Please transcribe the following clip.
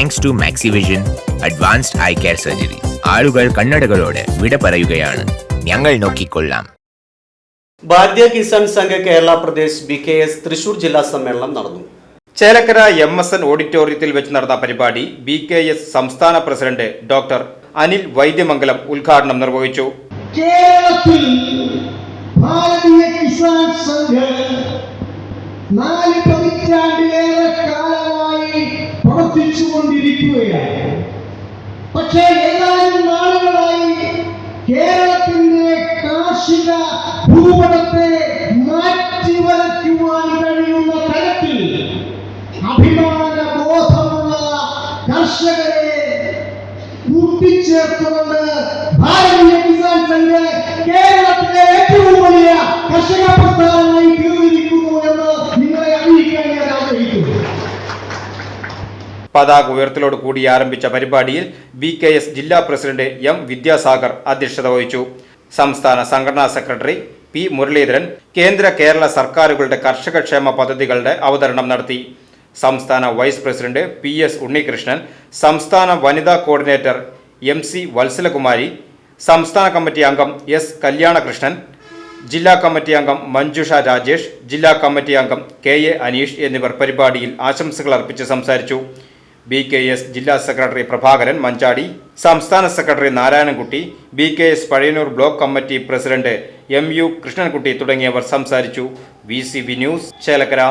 Thanks to Maxivision advanced eye care surgery ആളുകൾ കണ്ണടകളോട് വിട പറയുകയാണ്. ഞങ്ങൾ നോക്കിക്കൊള്ളാം. Bharatiya Kisan Sangh Kerala Pradesh B K S Thrissur ജില്ലാ സമ്മേളനം നടന്നു. ചേലക്കര എം എസ് എൻ ഓഡിറ്റോറിയത്തിൽ വെച്ച് നടന്ന പരിപാടി ബി കെ എസ് സംസ്ഥാന പ്രസിഡന്റ് ഡോക്ടർ അനിൽ വൈദ്യമംഗലം ഉദ്ഘാടനം നിർവഹിച്ചു. കേരളത്തിൽ ഭാരതീയ കിസാൻ സംഘ് നാല് പതിറ്റാണ്ടിലേറെ പക്ഷേ ഏതാനും നാളുകളായി കേരളത്തിന്റെ കാർഷിക ഭൂപടത്തെ മാറ്റിവരയ്ക്കുവാൻ കഴിയുന്ന തരത്തിൽ അഭിമാന ബോധമുള്ള കർഷകരെ കൂട്ടിച്ചേർത്തുകൊണ്ട് പതാക ഉയർത്തലോട് കൂടി ആരംഭിച്ച പരിപാടിയിൽ ബി കെ എസ് ജില്ലാ പ്രസിഡന്റ് എം വിദ്യാസാഗർ അധ്യക്ഷത വഹിച്ചു. സംസ്ഥാന സംഘടനാ സെക്രട്ടറി പി മുരളീധരൻ കേന്ദ്ര കേരള സർക്കാരുകളുടെ കർഷകക്ഷേമ പദ്ധതികളുടെ അവതരണം നടത്തി. സംസ്ഥാന vice president P S Unnikrishnan സംസ്ഥാന വനിതാ കോർഡിനേറ്റർ എം സി വത്സലകുമാരി സംസ്ഥാന കമ്മിറ്റി അംഗം എസ് കല്യാണകൃഷ്ണൻ ജില്ലാ കമ്മിറ്റി അംഗം മഞ്ജുഷ രാജേഷ് ജില്ലാ കമ്മിറ്റി അംഗം കെ എ അനീഷ് എന്നിവർ പരിപാടിയിൽ ആശംസകൾ അർപ്പിച്ച് സംസാരിച്ചു. ബി കെ എസ് ജില്ലാ സെക്രട്ടറി പ്രഭാകരൻ മഞ്ചാടി സംസ്ഥാന secretary Narayanankutty B K S Pazhayannur block committee president M U Krishnankutty തുടങ്ങിയവർ സംസാരിച്ചു. V C news Chelakkara.